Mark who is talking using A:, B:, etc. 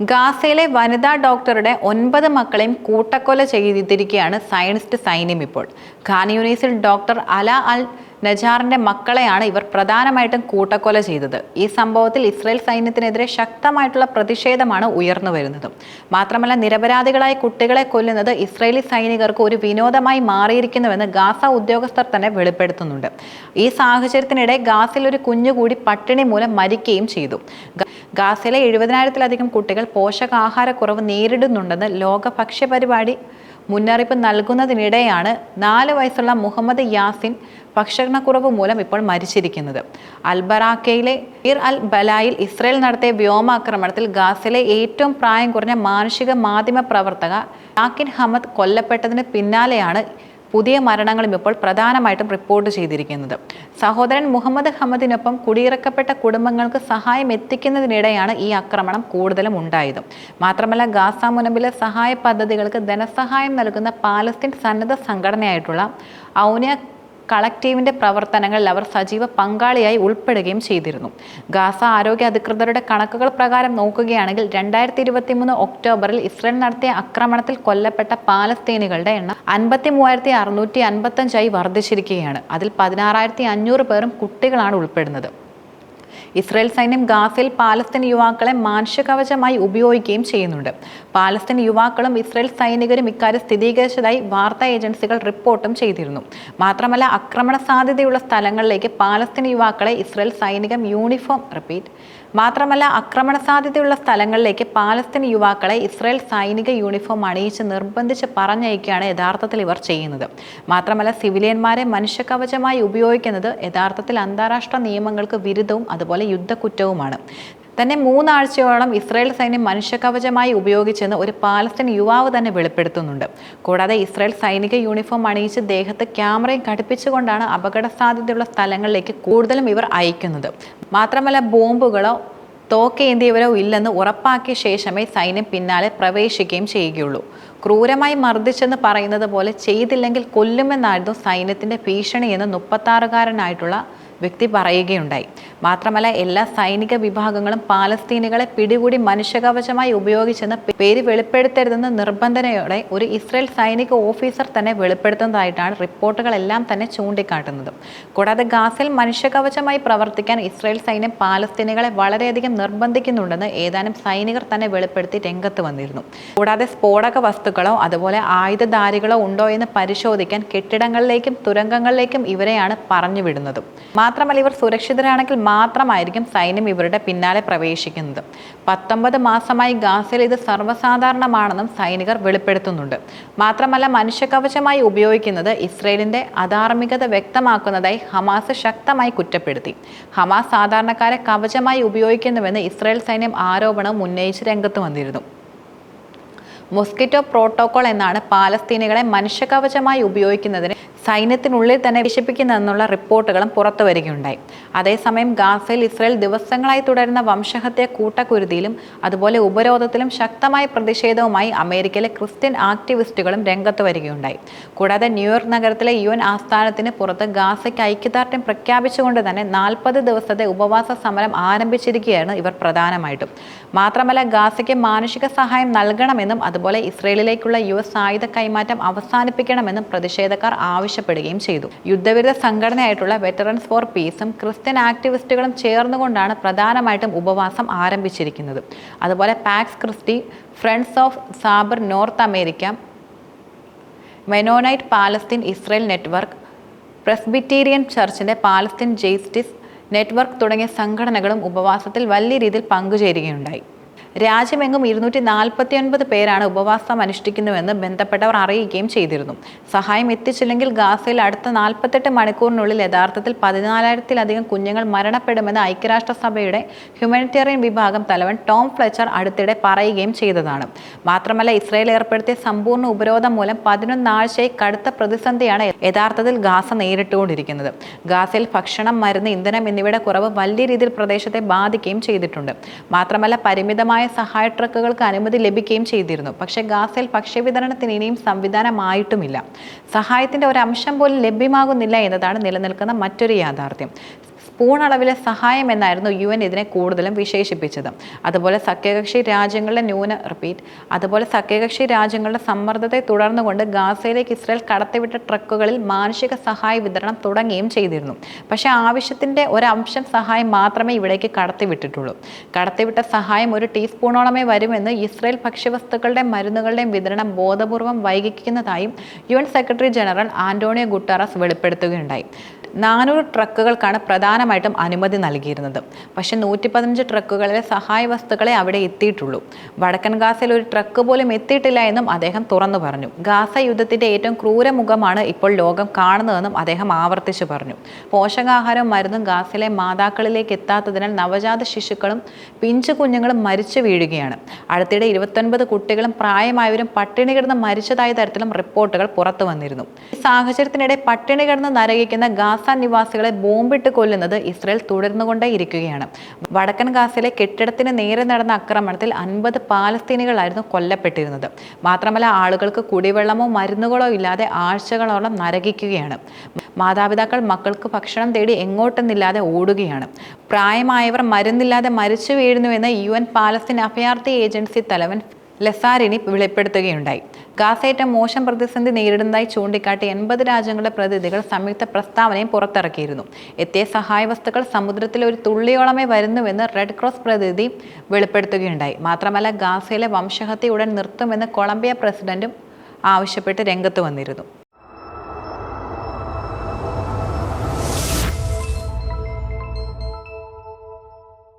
A: ഗാസയിലെ വനിതാ ഡോക്ടറുടെ ഒൻപത് മക്കളെയും കൂട്ടക്കൊല ചെയ്തിരിക്കുകയാണ് സയനിസ്റ്റ് സൈന്യം ഇപ്പോൾ. ഖാൻ യൂണീസിൽ ഡോക്ടർ അല അൽ നജാറിന്റെ മക്കളെയാണ് ഇവർ പ്രധാനമായിട്ടും കൂട്ടക്കൊല ചെയ്തത്. ഈ സംഭവത്തിൽ ഇസ്രയേൽ സൈന്യത്തിനെതിരെ ശക്തമായിട്ടുള്ള പ്രതിഷേധമാണ് ഉയർന്നു വരുന്നത്. മാത്രമല്ല നിരപരാധികളായ കുട്ടികളെ കൊല്ലുന്നത് ഇസ്രയേലി സൈനികർക്ക് ഒരു വിനോദമായി മാറിയിരിക്കുന്നുവെന്ന് ഗാസ ഉദ്യോഗസ്ഥർ തന്നെ വെളിപ്പെടുത്തുന്നുണ്ട്. ഈ സാഹചര്യത്തിനിടെ ഗാസിൽ ഒരു കുഞ്ഞുകൂടി പട്ടിണി മൂലം മരിക്കുകയും ചെയ്തു. ഗാസയിലെ എഴുപതിനായിരത്തിലധികം കുട്ടികൾ പോഷകാഹാരക്കുറവ് നേരിടുന്നുണ്ടെന്ന് ലോക ഭക്ഷ്യപരിപാടി മുന്നറിയിപ്പ് നൽകുന്നതിനിടെയാണ് നാല് വയസ്സുള്ള മുഹമ്മദ് യാസിൻ ഭക്ഷണക്കുറവ് മൂലം ഇപ്പോൾ മരിച്ചിരിക്കുന്നത്. അൽബറാക്കയിലെ ഇർ അൽ ബലായിൽ ഇസ്രയേൽ നടത്തിയ വ്യോമാക്രമണത്തിൽ ഗാസിലെ ഏറ്റവും പ്രായം കുറഞ്ഞ മാനുഷിക മാധ്യമ പ്രവർത്തക യാക്കിൻ ഹമദ് കൊല്ലപ്പെട്ടതിന് പിന്നാലെയാണ് പുതിയ മരണങ്ങളും ഇപ്പോൾ പ്രധാനമായിട്ടും റിപ്പോർട്ട് ചെയ്തിരിക്കുന്നത്. സഹോദരൻ മുഹമ്മദ് ഹമ്മദിനൊപ്പം കുടിയിറക്കപ്പെട്ട കുടുംബങ്ങൾക്ക് സഹായം എത്തിക്കുന്നതിനിടെയാണ് ഈ ആക്രമണം കൂടുതലും ഉണ്ടായത്. മാത്രമല്ല ഗാസ മുനമ്പിലെ സഹായ പദ്ധതികൾക്ക് ധനസഹായം നൽകുന്ന പാലസ്തീൻ സന്നദ്ധ സംഘടനയായിട്ടുള്ള ഔനിയ കളക്റ്റീവിന്റെ പ്രവർത്തനങ്ങളിൽ അവർ സജീവ പങ്കാളിയായി ഉൾപ്പെടുകയും ചെയ്തിരുന്നു. ഗാസ ആരോഗ്യ അധികൃതരുടെ കണക്കുകൾ പ്രകാരം നോക്കുകയാണെങ്കിൽ രണ്ടായിരത്തി ഇരുപത്തി മൂന്ന് ഒക്ടോബറിൽ ഇസ്രയേൽ നടത്തിയ ആക്രമണത്തിൽ കൊല്ലപ്പെട്ട പാലസ്തീനികളുടെ എണ്ണം അൻപത്തി മൂവായിരത്തി അറുന്നൂറ്റി അൻപത്തഞ്ചായി വർദ്ധിച്ചിരിക്കുകയാണ്. അതിൽ പതിനാറായിരത്തി അഞ്ഞൂറ് പേരും കുട്ടികളാണ് ഉൾപ്പെടുന്നത്. ഇസ്രായേൽ സൈന്യം ഗാസയിൽ പാലസ്തീൻ യുവാക്കളെ മാനുഷികവചമായി ഉപയോഗിക്കുകയും ചെയ്യുന്നുണ്ട്. പാലസ്തീൻ യുവാക്കളും ഇസ്രായേൽ സൈനികരും ഇക്കാര്യം സ്ഥിരീകരിച്ചതായി വാർത്താ ഏജൻസികൾ റിപ്പോർട്ടും ചെയ്തിരുന്നു. മാത്രമല്ല ആക്രമണ സാധ്യതയുള്ള സ്ഥലങ്ങളിലേക്ക് പാലസ്തീൻ യുവാക്കളെ ഇസ്രായേൽ സൈനികം യൂണിഫോം റിപ്പീറ്റ് മാത്രമല്ല ആക്രമണ സാധ്യതയുള്ള സ്ഥലങ്ങളിലേക്ക് പാലസ്തീൻ യുവാക്കളെ ഇസ്രായേൽ സൈനിക യൂണിഫോം അണിയിച്ച് നിർബന്ധിച്ച് പറഞ്ഞയക്കുകയാണ് യഥാർത്ഥത്തിൽ ഇവർ ചെയ്യുന്നത്. മാത്രമല്ല സിവിലിയന്മാരെ മനുഷ്യകവചമായി ഉപയോഗിക്കുന്നത് യഥാർത്ഥത്തിൽ അന്താരാഷ്ട്ര നിയമങ്ങൾക്ക് വിരുദ്ധവും അതുപോലെ യുദ്ധക്കുറ്റവുമാണ്. തന്നെ മൂന്നാഴ്ചയോളം ഇസ്രായേൽ സൈന്യം മനുഷ്യകവചമായി ഉപയോഗിച്ചെന്ന് ഒരു പാലസ്തീൻ യുവാവ് തന്നെ വെളിപ്പെടുത്തുന്നുണ്ട്. കൂടാതെ ഇസ്രായേൽ സൈനിക യൂണിഫോം അണിയിച്ച് ദേഹത്ത് ക്യാമറയും ഘടിപ്പിച്ചുകൊണ്ടാണ് അപകട സാധ്യതയുള്ള സ്ഥലങ്ങളിലേക്ക് കൂടുതലും ഇവർ അയക്കുന്നത്. മാത്രമല്ല ബോംബുകളോ തോക്കേന്തിയവരോ ഇല്ലെന്ന് ഉറപ്പാക്കിയ ശേഷമേ സൈന്യം പിന്നാലെ പ്രവേശിക്കുകയും ചെയ്യുകയുള്ളൂ. ക്രൂരമായി മർദ്ദിച്ചെന്ന് പറയുന്നത് പോലെ ചെയ്തില്ലെങ്കിൽ കൊല്ലുമെന്നായിരുന്നു സൈന്യത്തിന്റെ ഭീഷണിയെന്ന് മുപ്പത്താറുകാരനായിട്ടുള്ള വ്യക്തി പറയുകയുണ്ടായി. മാത്രമല്ല എല്ലാ സൈനിക വിഭാഗങ്ങളും പാലസ്തീനികളെ പിടികൂടി മനുഷ്യകവചമായി ഉപയോഗിച്ചെന്ന് പേര് വെളിപ്പെടുത്തരുതെന്ന് നിർബന്ധനയോടെ ഒരു ഇസ്രയേൽ സൈനിക ഓഫീസർ തന്നെ വെളിപ്പെടുത്തുന്നതായിട്ടാണ് റിപ്പോർട്ടുകളെല്ലാം തന്നെ ചൂണ്ടിക്കാട്ടുന്നത്. കൂടാതെ ഗാസയിൽ മനുഷ്യകവചമായി പ്രവർത്തിക്കാൻ ഇസ്രയേൽ സൈന്യം പാലസ്തീനികളെ വളരെയധികം നിർബന്ധിക്കുന്നുണ്ടെന്ന് ഏതാനും സൈനികർ തന്നെ വെളിപ്പെടുത്തി രംഗത്ത് വന്നിരുന്നു. കൂടാതെ സ്ഫോടക വസ്തുക്കളോ അതുപോലെ ആയുധധാരികളോ ഉണ്ടോ എന്ന് പരിശോധിക്കാൻ കെട്ടിടങ്ങളിലേക്കും തുരങ്കങ്ങളിലേക്കും ഇവരെയാണ് പറഞ്ഞു വിടുന്നതും മാത്രമല്ല ഇവർ സുരക്ഷിതരാണെങ്കിൽ മാത്രമായിരിക്കും സൈന്യം ഇവരുടെ പിന്നാലെ പ്രവേശിക്കുന്നത്. പത്തൊമ്പത് മാസമായി ഗാസയിൽ ഇത് സർവസാധാരണമാണെന്നും സൈനികർ വെളിപ്പെടുത്തുന്നുണ്ട്. മാത്രമല്ല മനുഷ്യകവചമായി ഉപയോഗിക്കുന്നത് ഇസ്രയേലിന്റെ അധാർമികത വ്യക്തമാക്കുന്നതായി ഹമാസ് ശക്തമായി കുറ്റപ്പെടുത്തി. ഹമാസ് സാധാരണക്കാരെ കവചമായി ഉപയോഗിക്കുന്നുവെന്ന് ഇസ്രയേൽ സൈന്യം ആരോപണം ഉന്നയിച്ച് രംഗത്ത് വന്നിരുന്നു. മൊസ്കിറ്റോ പ്രോട്ടോകോൾ എന്നാണ് പാലസ്തീനികളെ മനുഷ്യകവചമായി ഉപയോഗിക്കുന്നതിന് സൈന്യത്തിനുള്ളിൽ തന്നെ വിശപ്പിക്കുന്നതെന്നുള്ള റിപ്പോർട്ടുകളും പുറത്തു വരികയുണ്ടായി. അതേസമയം ഗാസയിൽ ഇസ്രയേൽ ദിവസങ്ങളായി തുടരുന്ന വംശഹത്യ കൂട്ടക്കുരുതിയിലും അതുപോലെ ഉപരോധത്തിലും ശക്തമായ പ്രതിഷേധവുമായി അമേരിക്കയിലെ ക്രിസ്ത്യൻ ആക്ടിവിസ്റ്റുകളും രംഗത്ത് വരികയുണ്ടായി. കൂടാതെ ന്യൂയോർക്ക് നഗരത്തിലെ യു എൻ ആസ്ഥാനത്തിന് പുറത്ത് ഗാസയ്ക്ക് ഐക്യദാർഢ്യം പ്രഖ്യാപിച്ചുകൊണ്ട് തന്നെ നാൽപ്പത് ദിവസത്തെ ഉപവാസ സമരം ആരംഭിച്ചിരിക്കുകയാണ് ഇവർ പ്രധാനമായിട്ടും. മാത്രമല്ല ഗാസയ്ക്ക് മാനുഷിക സഹായം നൽകണമെന്നും അതുപോലെ ഇസ്രയേലിലേക്കുള്ള യു എസ് ആയുധ കൈമാറ്റം അവസാനിപ്പിക്കണമെന്നും പ്രതിഷേധക്കാർ ആവശ്യപ്പെടുകയും ചെയ്തു. യുദ്ധവിരുദ്ധ സംഘടനയായിട്ടുള്ള വെറ്ററൻസ് ഫോർ പീസും ക്രിസ്ത്യൻ ആക്ടിവിസ്റ്റുകളും ചേർന്നുകൊണ്ടാണ് പ്രധാനമായിട്ടും ഉപവാസം ആരംഭിച്ചിരിക്കുന്നത്. അതുപോലെ Pax Christi friends of Sabeel north America Mennonite Palestine Israel network Presbyterian ചർച്ചിന്റെ Palestine justice network തുടങ്ങിയ സംഘടനകളും ഉപവാസത്തിൽ വലിയ രീതിയിൽ പങ്കുചേരുകയുണ്ടായി. രാജ്യമെങ്ങും ഇരുന്നൂറ്റി നാൽപ്പത്തി ഒൻപത് പേരാണ് ഉപവാസം അനുഷ്ഠിക്കുന്നുവെന്ന് ബന്ധപ്പെട്ടവർ അറിയിക്കുകയും ചെയ്തിരുന്നു. സഹായം എത്തിച്ചില്ലെങ്കിൽ ഗാസയിൽ അടുത്ത നാൽപ്പത്തെട്ട് മണിക്കൂറിനുള്ളിൽ യഥാർത്ഥത്തിൽ പതിനാലായിരത്തിലധികം കുഞ്ഞുങ്ങൾ മരണപ്പെടുമെന്ന് ഐക്യരാഷ്ട്രസഭയുടെ ഹ്യൂമാനിറ്റേറിയൻ വിഭാഗം തലവൻ ടോം ഫ്ലെച്ചർ അടുത്തിടെ പറയുകയും ചെയ്തതാണ്. മാത്രമല്ല ഇസ്രയേൽ ഏർപ്പെടുത്തിയ സമ്പൂർണ ഉപരോധം മൂലം പതിനൊന്നാഴ്ചയായി കടുത്ത പ്രതിസന്ധിയാണ് യഥാർത്ഥത്തിൽ ഗാസ നേരിട്ടുകൊണ്ടിരിക്കുന്നത്. ഗാസയിൽ ഭക്ഷണം മരുന്ന് ഇന്ധനം എന്നിവയുടെ കുറവ് വലിയ രീതിയിൽ പ്രദേശത്തെ ബാധിക്കുകയും ചെയ്തിട്ടുണ്ട്. മാത്രമല്ല പരിമിതമായ സഹായ ട്രക്കുകൾക്ക് അനുമതി ലഭിക്കുകയും ചെയ്തിരുന്നു. പക്ഷേ ഗാസയിൽ ഭക്ഷ്യവിതരണത്തിന് ഇനിയും സംവിധാനമായിട്ടുമില്ല. സഹായത്തിന്റെ ഒരു അംശം പോലും ലഭ്യമാകുന്നില്ല എന്നതാണ് നിലനിൽക്കുന്ന മറ്റൊരു യാഥാർത്ഥ്യം. അളവിലെ സഹായം എന്നായിരുന്നു യു എൻ ഇതിനെ കൂടുതലും വിശേഷിപ്പിച്ചത്. അതുപോലെ സഖ്യകക്ഷി രാജ്യങ്ങളുടെ ന്യൂന റിപ്പീറ്റ് അതുപോലെ സഖ്യകക്ഷി രാജ്യങ്ങളുടെ സമ്മർദ്ദത്തെ തുടർന്നുകൊണ്ട് ഗാസയിലേക്ക് ഇസ്രായേൽ കടത്തിവിട്ട ട്രക്കുകളിൽ മാനുഷിക സഹായ വിതരണം തുടങ്ങുകയും ചെയ്തിരുന്നു. പക്ഷേ ആവശ്യത്തിന്റെ ഒരംശം സഹായം മാത്രമേ ഇവിടേക്ക് കടത്തിവിട്ടിട്ടുള്ളൂ. കടത്തിവിട്ട സഹായം ഒരു ടീസ്പൂണോളമേ വരുമെന്ന് ഇസ്രായേൽ ഭക്ഷ്യവസ്തുക്കളുടെ മരുന്നുകളുടെയും വിതരണം ബോധപൂർവം വൈകിക്കുന്നതായും U secretary general Antonio Guterres വെളിപ്പെടുത്തുകയുണ്ടായി. നാനൂറ് ട്രക്കുകൾക്കാണ് പ്രധാനമായിട്ടും അനുമതി നൽകിയിരുന്നത്. പക്ഷേ നൂറ്റി പതിനഞ്ച് ട്രക്കുകളിലെ സഹായ വസ്തുക്കളെ അവിടെ എത്തിയിട്ടുള്ളൂ. വടക്കൻ ഗാസയിൽ ഒരു ട്രക്ക് പോലും എത്തിയിട്ടില്ല എന്നും അദ്ദേഹം തുറന്നു പറഞ്ഞു. ഗാസ യുദ്ധത്തിന്റെ ഏറ്റവും ക്രൂരമുഖമാണ് ഇപ്പോൾ ലോകം കാണുന്നതെന്നും അദ്ദേഹം ആവർത്തിച്ചു പറഞ്ഞു. പോഷകാഹാരവും മരുന്നും ഗാസയിലെ മാതാക്കളിലേക്ക് എത്താത്തതിനാൽ നവജാത ശിശുക്കളും പിഞ്ചു കുഞ്ഞുങ്ങളും മരിച്ചു വീഴുകയാണ്. അടുത്തിടെ ഇരുപത്തൊൻപത് കുട്ടികളും പ്രായമായവരും പട്ടിണി കിടന്ന് മരിച്ചതായ തരത്തിലും റിപ്പോർട്ടുകൾ പുറത്തു വന്നിരുന്നു. ഈ സാഹചര്യത്തിനിടെ പട്ടിണി കിടന്ന് നരകിക്കുന്ന ഗാസ നിവാസികളെ ബോംബിട്ട് കൊല്ലുന്നത് ഇസ്രയേൽ തുടർന്നുകൊണ്ടേയിരിക്കുകയാണ് വടക്കൻ ഗാസയിലെ കെട്ടിടത്തിന് നേരെ നടന്ന ആക്രമണത്തിൽ അൻപത് പാലസ്തീനികളായിരുന്നു കൊല്ലപ്പെട്ടിരുന്നത്. മാത്രമല്ല ആളുകൾക്ക് കുടിവെള്ളമോ മരുന്നുകളോ ഇല്ലാതെ ആഴ്ചകളോളം നരകിക്കുകയാണ്. മാതാപിതാക്കൾ മക്കൾക്ക് ഭക്ഷണം തേടി എങ്ങോട്ടെന്നില്ലാതെ ഓടുകയാണ്. പ്രായമായവർ മരുന്നില്ലാതെ മരിച്ചു വീഴുന്നുവെന്ന് യു എൻ പാലസ്തീൻ അഭയാർത്ഥി ഏജൻസി തലവൻ ലെസാരിനി വെളിപ്പെടുത്തുകയുണ്ടായി. ഗാസേറ്റ മോശം പ്രതിസന്ധി നേരിടുന്നതായി ചൂണ്ടിക്കാട്ടി എൺപത് രാജ്യങ്ങളുടെ പ്രതിനിധികൾ സംയുക്ത പ്രസ്താവനയും പുറത്തിറക്കിയിരുന്നു. എത്തിയ സഹായ വസ്തുക്കൾ സമുദ്രത്തിൽ ഒരു തുള്ളിയോളമേ വരുന്നുവെന്ന് റെഡ് ക്രോസ് പ്രതിനിധി വെളിപ്പെടുത്തുകയുണ്ടായി. മാത്രമല്ല ഗാസയിലെ വംശഹത്യ ഉടൻ നിർത്തുമെന്ന് കൊളംബിയ പ്രസിഡന്റും ആവശ്യപ്പെട്ട് രംഗത്ത് വന്നിരുന്നു.